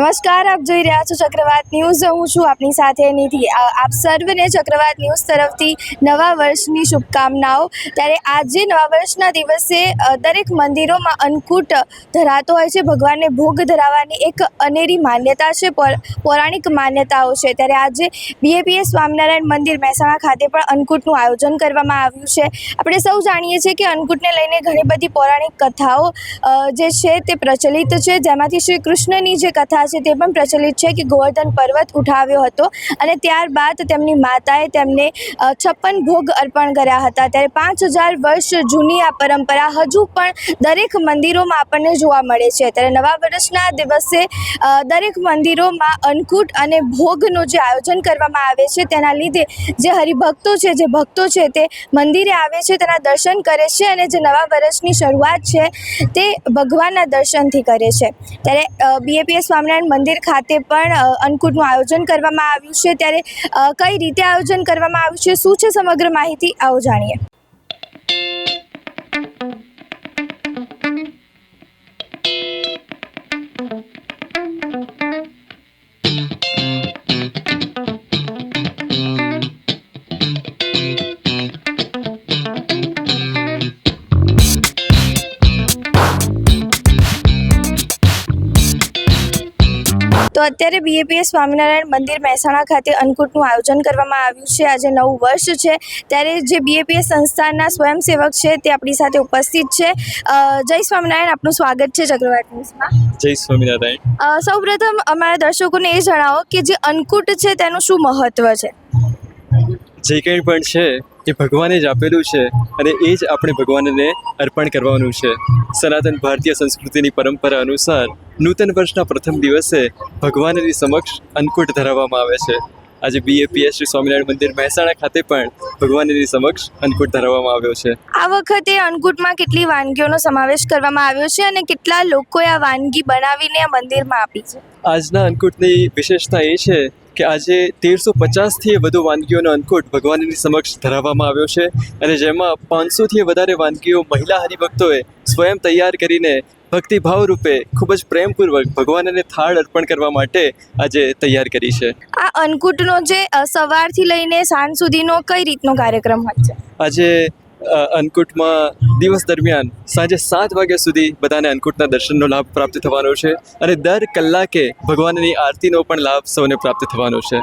નમસ્કાર, આપ જોઈ રહ્યા છો ચક્રવાત ન્યૂઝ. હું છું આપની સાથે નિધિ. આપ સર્વને ચક્રવાત ન્યૂઝ તરફથી નવા વર્ષની શુભકામનાઓ. ત્યારે આજે નવા વર્ષના દિવસે દરેક મંદિરોમાં અન્નકૂટ ધરાતો હોય છે. ભગવાનને ભોગ ધરાવવાની એક અનેરી માન્યતા છે પૌરાણિક માન્યતાઓ છે. ત્યારે આજે બીએપીએ સ્વામિનારાયણ મંદિર મહેસાણા ખાતે પણ અન્નકૂટનું આયોજન કરવામાં આવ્યું છે. આપણે સૌ જાણીએ છીએ કે અન્નકૂટને લઈને ઘણી બધી પૌરાણિક કથાઓ જે છે તે પ્રચલિત છે. જેમાંથી શ્રી કૃષ્ણની જે કથા છે તે પણ પ્રચલિત છે કે ગોવર્ધન પર્વત ઉઠાવ્યો હતો અને ત્યારબાદ તેમની માતાએ તેમને છપ્પન ભોગ અર્પણ કર્યા હતા. ત્યારે પાંચ હજાર વર્ષ જૂની આ પરંપરા હજુ પણ દરેક મંદિરોમાં આપણને જોવા મળે છે. ત્યારે નવા વર્ષના દિવસે દરેક મંદિરોમાં અન્નકૂટ અને ભોગનું જે આયોજન કરવામાં આવે છે તેના લીધે જે હરિભક્તો છે, જે ભક્તો છે તે મંદિરે આવે છે, તેના દર્શન કરે છે અને જે નવા વર્ષની શરૂઆત છે તે ભગવાનના દર્શનથી કરે છે. ત્યારે બીએપીએસ સ્વામિનારાયણ મંદિર ખાતે પણ અન્નકૂટનું આયોજન કરવામાં આવ્યું છે. ત્યારે કઈ રીતે આયોજન કરવામાં આવ્યું છે? શું છે સમગ્ર માહિતી? આવો જાણીએ. તો અત્યારે બીએપીએસ સ્વામિનારાયણ મંદિર મહેસાણા ખાતે અન્નકૂટનું આયોજન કરવામાં આવ્યું છે. આજે નવું વર્ષ છે. ત્યારે જે બીએપીએસ સંસ્થાના સ્વયંસેવક છે તે આપણી સાથે ઉપસ્થિત છે. જય સ્વામિનારાયણ. આપનું સ્વાગત છે ચક્રવાત ન્યૂઝમાં. જય સ્વામિનારાયણ. સૌપ્રથમ અમારા દર્શકોને એ જણાવો કે જે અન્નકૂટ છે તેનું શું મહત્વ છે? જે કંઈ પણ છે એ ભગવાને જ આપેલું છે. અને એ જ આપણે ભગવાનને અર્પણ કરવાનું છે. સનાતન ભારતીય સંસ્કૃતિની પરંપરા અનુસાર નૂતન વર્ષના પ્રથમ દિવસે ભગવાનની સમક્ષ અન્નકૂટ ધરાવવામાં આવે છે. આજે બીએપીએસ શ્રી સ્વામિનારાયણ મંદિર મહેસાણા ખાતે પણ ભગવાનની સમક્ષ અન્નકૂટ ધરાવવામાં આવ્યો છે. આ વખતે અન્નકૂટમાં કેટલી વાનગીઓનો સમાવેશ કરવામાં આવ્યો છે અને કેટલા લોકોએ આ વાનગી બનાવીને આ મંદિરમાં આપી છે? આજના અન્નકૂટની વિશેષતા એ છે કે આજે તેરસો પચાસથી વધુ વાનગીઓનો અંકુટ ભગવાનની સમક્ષ ધરાવવામાં આવ્યો છે અને જેમાં પાંચસોથી વધારે વાનગીઓ મહિલા હરિભક્તોએ સ્વયં તૈયાર કરીને ભક્તિભાવ રૂપે ખૂબ જ પ્રેમપૂર્વક ભગવાનને થાળ અર્પણ કરવા માટે આજે તૈયાર કરી છે. આ અંકુટનો જે સવારથી લઈને સાંજ સુધીનો કઈ રીતનો કાર્યક્રમ હોય છે? આજે અ, અન્નકૂટમાં દિવસ દરમિયાન સાંજે સાત વાગ્યા સુધી બધાને અન્નકૂટના દર્શનનો લાભ પ્રાપ્ત થવાનો છે અને દર કલાકે ભગવાનની આરતીનો પણ લાભ સૌને પ્રાપ્ત થવાનો છે.